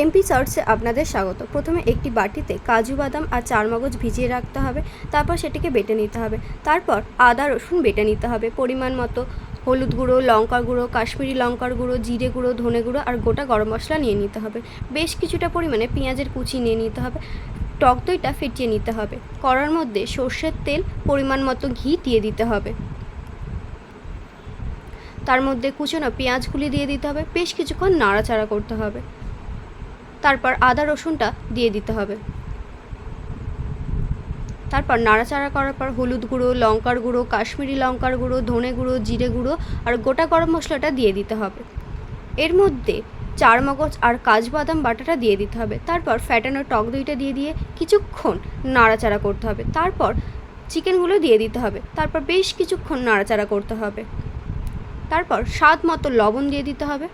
MP সার্চে আপনাদের স্বাগত। প্রথমে একটি বাটিতে কাজু বাদাম আর চারমগজ ভিজিয়ে রাখতে হবে, তারপর সেটিকে বেটে নিতে হবে। তারপর আদা, রসুন বেটে নিতে হবে। পরিমাণ মতো হলুদ গুঁড়ো লঙ্কার গুঁড়ো, কাশ্মীরি লঙ্কার গুঁড়ো, জিরে গুঁড়ো, ধনে গুঁড়ো আর গোটা গরম মশলা নিয়ে নিতে হবে। বেশ কিছুটা পরিমাণে পেঁয়াজের কুচি নিয়ে নিতে হবে। টক দইটা ফেটিয়ে নিতে হবে। কড়ার মধ্যে সর্ষের তেল পরিমাণ মতো ঘি দিয়ে দিতে হবে। তার মধ্যে কুচনো পেঁয়াজগুলি দিয়ে দিতে হবে। বেশ কিছুক্ষণ নাড়াচাড়া করতে হবে। তারপর আদা রসুনটা দিয়ে দিতে হবে। তারপর নাড়াচাড়া করার পর হলুদ গুঁড়ো, লঙ্কার গুঁড়ো, কাশ্মীরি লঙ্কার গুঁড়ো, ধনে গুঁড়ো, জিরে গুঁড়ো আর গোটা গরম মশলাটা দিয়ে দিতে হবে। এর মধ্যে চার মগজ আর কাজবাদাম বাটাটা দিয়ে দিতে হবে। তারপর ফ্যাটানো টক দইটা দিয়ে দিয়ে কিছুক্ষণ নাড়াচাড়া করতে হবে। তারপর চিকেনগুলো দিয়ে দিতে হবে। তারপর বেশ কিছুক্ষণ নাড়াচাড়া করতে হবে। তারপর স্বাদ মতো লবণ দিয়ে দিতে হবে।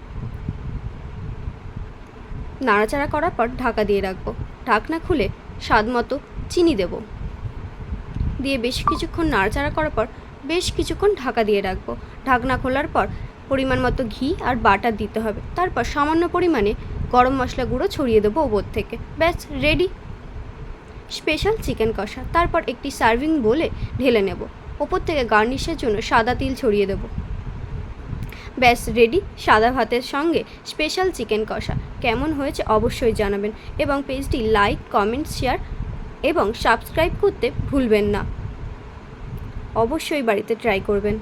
নাড়াচাড়া করার পর ঢাকা দিয়ে রাখব। ঢাকনা খুলে স্বাদ মতো চিনি দেব। দিয়ে বেশ কিছুক্ষণ নাড়াচাড়া করার পর বেশ কিছুক্ষণ ঢাকা দিয়ে রাখব। ঢাকনা খোলার পর পরিমাণ মতো ঘি আর বাটার দিতে হবে। তারপর সামান্য পরিমাণে গরম মশলা গুঁড়ো ছড়িয়ে দেবো ওপর থেকে। ব্যাস রেডি স্পেশাল চিকেন কষা। তারপর একটি সার্ভিং বলে ঢেলে নেব। ওপর থেকে গার্নিশের জন্য সাদা তিল ছড়িয়ে দেবো। ব্যাস রেডি সাদা ভাতের সঙ্গে স্পেশাল চিকেন কষা। কেমন হয়েছে অবশ্যই জানাবেন এবং পেজটি লাইক কমেন্ট শেয়ার এবং সাবস্ক্রাইব করতে ভুলবেন না। অবশ্যই বাড়িতে ট্রাই করবেন।